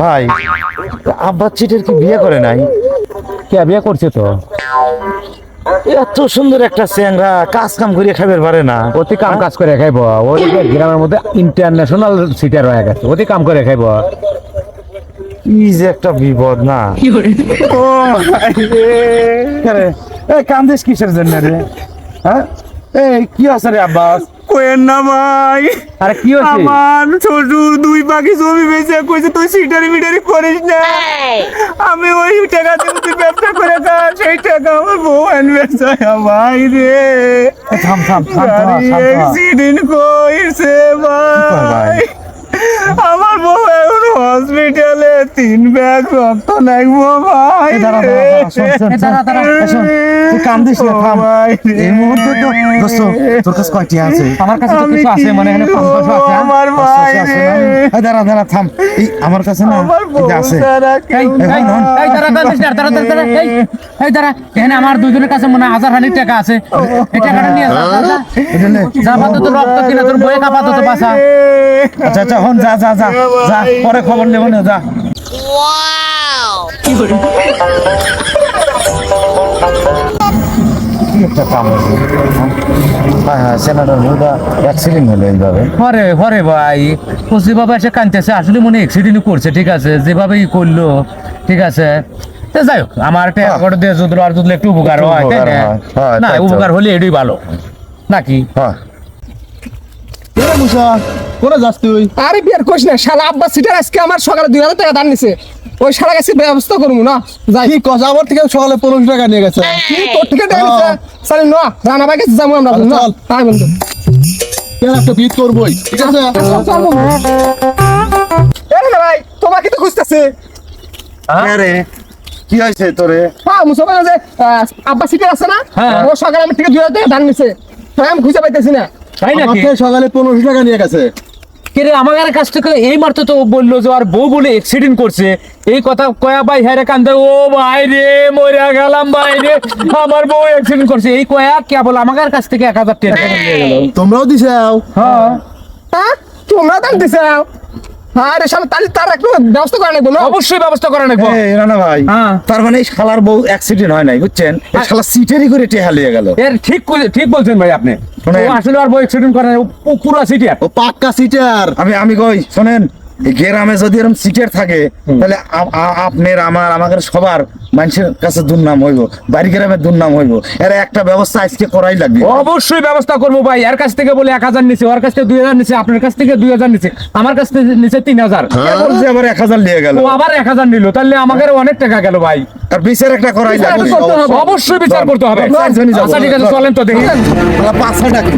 ভাই আব্বা চিটের কি বিয়ে করে নাই? কে বিয়ে করছে তো? এত সুন্দর একটা চ্যাংরা কাজ কাম করিয়ে খাবার পারে না। অতি কাম কাজ করে খাইব। ওদিকে গ্রামের মধ্যে ইন্টারন্যাশনাল সিটার হয়ে গেছে। অতি কাম করে খাইব। কি যে একটা বিপদ না। ও কান্দিস কিসের জন্য রে? হ্যাঁ? এই কি আছে রে আব্বাস? কোয়েন না ভাই। আরে কি হচ্ছে আমার শ্বশুর দুই পাখি জমি বেঁচে কইছে তুই সিটারি মিটারি করিস না। আমি ওই টাকা দিয়ে তুই ব্যবসা করে খা সেই টাকা আমার বউ আনবে ভাই রে। থাম থাম থাম থাম, থাম, কইছে ভাই? ভাই আমার বউ এখন হসপিটালে তিন ব্যাগ রক্ত লাগবো ভাই। তুই কান্দিস না, থাম। এই মুহূর্তে তো দোস্ত তোর কাছে কয়টি আছে? আমার কাছে তো কিছু আছে মানে এখানে পাঁচ করব? আছে হ্যাঁ? আমার ভাই রে। এই দাঁড়া দাঁড়া থাম। এই আমার কাছে না আছে। এই, হন, হন। দাঁড়া, দাঁড়া, দাঁড়া, দাঁড়া, দাঁড়া, এই, এই, দাঁড়া, এখানে আমার দুজনের কাছে মনে হাজার হাজার টাকা আছে। এই টাকাটা নিয়ে যা। এটা নে। রক্ত কিনা তোর বইয়ে আপাতত বাসা। আচ্ছা আচ্ছা হন যা যা যা যা। পরে খবর নেব না যা। হ্যাঁ হ্যাঁ আসলে মনে করছে ঠিক আছে? যেভাবে ই করল ঠিক আছে? যাই হোক আমার দিয়ে যদি আর যদি একটু উপকার হয় না? হয়, হয়। উপকার হলে এটাই ভালো। নাকি? হ্যাঁ। কোনে যাস তুই? আরে বিয়ার করিস না শালা আব্বা সিটার আজকে আমার সকালে দুই হাজার টাকা দান নিছে ওই শালা কাছে ব্যবস্থা করব না। যাই। কি আমার থেকে সকালে পনেরোশো টাকা নিয়ে গেছে। কি তোর থেকে টাকা নিছে? চালি ন রানা ভাই কাছে যাব আমরা না? চল। আয় বন্ধু। একটা বিট করবোই ঠিক আছে? চল, চল রানা ভাই তোমাকে তো খুঁজতেছে। আরে কি হয়েছে তোরে? হ্যাঁ মুসলমান যে আব্বা সিটার আছে না? হ্যাঁ। ও সকালে আমার থেকে দুই হাজার টাকা দান নিছে তাই আমি খুঁজে পাইতেছি না। তাই না নাকি? সকালে পনেরোশো টাকা নিয়ে গেছে। কেরে আমার কাছ থেকে এই মাত্র তো বলল যে আর বউ বলে এক্সিডেন্ট করছে। এই কথা কয়া ভাই হ্যাঁ কান্দে ও ভাই রে মরে গেলাম ভাই রে আমার বউ অ্যাক্সিডেন্ট করছে। এই কয়া কেবল আমার কাছ থেকে এক হাজার টাকা তোমরাও দিছাও হ্যাঁ। তোমরাও দাম দান হ্যাঁ শালা তাহলে তার একটু ব্যবস্থা করে নেব অবশ্যই ব্যবস্থা করে নেব না না ভাই। হ্যাঁ। তার মানে এই শালার বউ অ্যাক্সিডেন্ট হয় নাই বুঝছেন? এই শালা সিটেরই করে টেহা লিয়ে গেল। এর ঠিক ঠিক বলছেন ভাই আপনি। আসলে আর বউ অ্যাক্সিডেন্ট করে পুরো সিটিয়ার। ও পাক্কা সিটার। আমি আমি কই শোনেন। গ্রামে যদি এরকম সিটের থাকে তাহলে আপনার আমার আমাদের সবার মানুষের কাছে দুর্নাম হইব বাড়ি গ্রামের দুর্নাম হইব। এর একটা ব্যবস্থা আজকে করাই লাগবে। অবশ্যই ব্যবস্থা করব ভাই। এর কাছ থেকে বলে এক হাজার নিছে ওর কাছ থেকে দুই হাজার নিছে আপনার কাছ থেকে দুই হাজার নিছে আমার কাছ থেকে নিছে তিন হাজার। বলছে আবার এক হাজার নিয়ে গেল? আবার এক হাজার নিল তাহলে আমাদের অনেক টাকা গেল ভাই। আর বিচার একটা করাই লাগবে। অবশ্যই বিচার করতে হবে। আচ্ছা ঠিক আছে চলেন তো দেখি। পাঁচশো টাকা